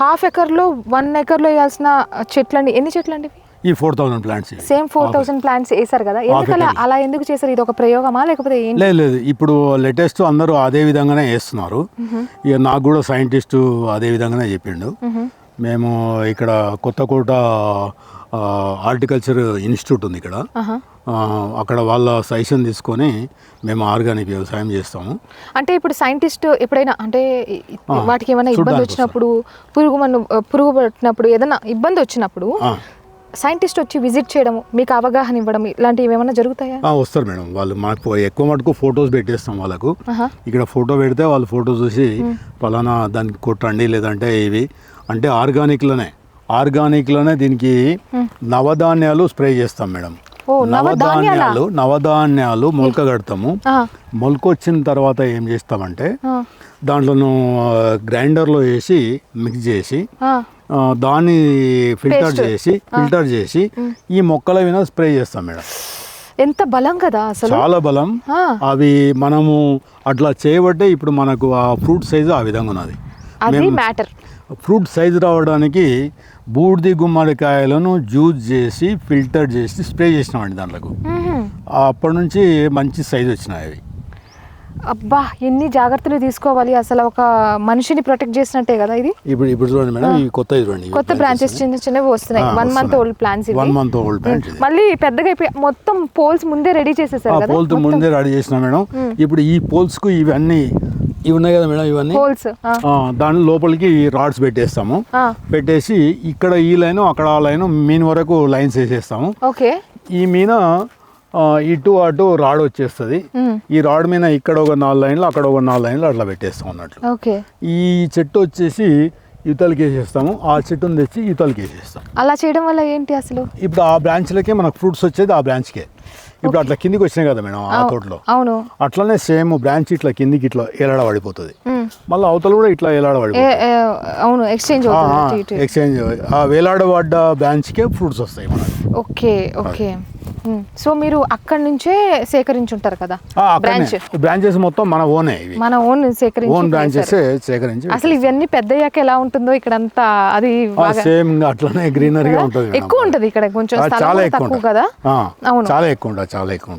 Half ఎకర్లో one ఎకర్లో వేయాల్సిన చెట్లండి. ఎన్ని చెట్లండి ఈ four thousand plants. Same four thousand plants వేసారు కదా. ఎందుకు అలా ఎందుకు చేశారు? ఇది ఒక ప్రయోగమా? లేకపోతే లేదు లేదు. ఇప్పుడు లేటెస్ట్ అందరూ అదే విధంగానే వేస్తున్నారు. ఇక నాకు కూడా సైంటిస్ట్ అదే విధంగానే చెప్పిండు. మేము ఇక్కడ కొత్తకోట హార్టికల్చర్ ఇన్స్టిట్యూట్ ఉంది ఇక్కడ. అక్కడ వాళ్ళ సజెషన్ తీసుకొని మేము ఆర్గానిక్ వ్యవసాయం చేస్తాము. అంటే ఇప్పుడు సైంటిస్ట్ ఎప్పుడైనా అంటే వాటికి ఏమైనా ఇబ్బంది వచ్చినప్పుడు పురుగు మన్ను పురుగు పట్టినప్పుడు ఏదైనా ఇబ్బంది వచ్చినప్పుడు సైంటిస్ట్ వచ్చి విజిట్ చేయడం మీకు అవగాహన ఇవ్వడం ఇలాంటివి ఏమైనా జరుగుతాయా? వస్తారు మేడం. వాళ్ళు మాకు ఎక్కువ మటుకు ఫొటోస్ పెట్టేస్తాం వాళ్ళకు. ఇక్కడ ఫోటో పెడితే వాళ్ళు ఫోటో చూసి పలానా దానికి కొట్టండి లేదంటే ఇవి. అంటే ఆర్గానిక్లోనే. ఆర్గానిక్లోనే దీనికి నవధాన్యాలు స్ప్రే చేస్తాం మేడం. నవధాన్యాలా? నవధాన్యాలు మొలక కడతాము. మొలక వచ్చిన తర్వాత ఏం చేస్తామంటే దాంట్లోను గ్రైండర్లో వేసి మిక్స్ చేసి దాన్ని ఫిల్టర్. చేసి ఫిల్టర్ చేసి ఈ మొక్కల మీద స్ప్రే చేస్తాం మేడం. ఎంత బలం కదా అసలు. చాలా బలం. అవి మనము అట్లా చేయబట్టే ఇప్పుడు మనకు ఆ ఫ్రూట్ సైజు ఆ విధంగా ఉన్నది. అది మ్యాటర్. ఫ్రూట్ సైజు రావడానికి బూడిది గుమ్మడికాయలను జ్యూస్ చేసి ఫిల్టర్ చేసి స్ప్రే చేసినామండి దాంట్లోకి. అప్పటి నుంచి మంచి సైజు వచ్చినాయి అవి. అబ్బా ఎన్ని జాగ్రత్తలు తీసుకోవాలి? అసలు ఒక మనిషిని ప్రొటెక్ట్ చేసినట్టే కదా ఇది? ఇప్పుడు ఇప్పుడు చూడండి మేడం ఇవి కొత్త చూడండి కొత్త బ్రాంచెస్ చిన్న చిన్నవి వస్తున్నాయి. One month. Old plans one month old ఇది. మళ్ళీ పెద్దగా అయిపోయి మొత్తం పోల్స్ ముందే రెడీ చేసేసారు కదా? పోల్తో ముందే రెడీ చేసిన మేడం. ఇప్పుడు ఈ పోల్స్కు ఇవన్నీ ఇవి ఉన్నాయి కదా మేడం ఇవన్నీ? పోల్స్ దాని లోపలికి రాడ్స్ పెట్టేస్తాము. పెట్టేసి ఇక్కడ ఈ లైన్ అక్కడ ఆ లైన్ మీన్ వరకు లైన్స్ వేసేస్తాము. ఓకే. ఈ మీన ఇటు అటు రాడ్ వచ్చేస్తుంది. ఈ రాడ్ మీద ఇక్కడ ఒక నాలుగు లైన్లు అక్కడ ఒక నాలుగు లైన్లు అట్లా పెట్టేస్తాం అన్నట్లు. ఈ చెట్టు వచ్చేసి ఇతలకి వేసేస్తాము. ఆ చెట్టును తెచ్చి ఇతలకి వేసేస్తాం. అలా చేయడం వల్ల ఏంటి అసలు? ఇప్పుడు ఆ బ్రాంచ్లకే మనకు ఫ్రూట్స్ వచ్చేది ఆ బ్రాంచ్కే ఇప్పుడు అట్లా కిందికి వచ్చినాయి కదా మేడం ఆ తోటలో. అవును. అట్లనే సేమ్ బ్రాంచ్ ఇట్లా కిందికి ఇట్లా ఏలాడ పడిపోతుంది. మళ్ళీ అవతల కూడా ఇట్లా ఏలాడ అవును ఎక్స్చేంజ్. ఎక్స్చేంజ్ ఆ వేలాడబడ్డ బ్రాంచ్కే ఫ్రూట్స్ వస్తాయి మనకి. Okay okay. సో మీరు అక్కడి నుంచే సేకరించుంటారు కదా. బ్రాంచ్ బ్రాంచెస్ మొత్తం మన ఓనే ఇవి. మన ఓన్ సేకరించి ఓన్ బ్రాంచెస్. సేకరించి అసలు ఇవన్నీ పెద్దయ్యాక ఎలా ఉంటుందో ఇక్కడ అంతా అది సేమ్ అట్లనే గ్రీనరీగా ఉంటుంది. ఎక్కువ ఉంటది ఇక్కడ కొంచెం చాలా ఎక్కువ. కదా? అవును. చాలా ఎక్కువ ఉంటుంది చాలా ఎక్కువ ఉంటుంది.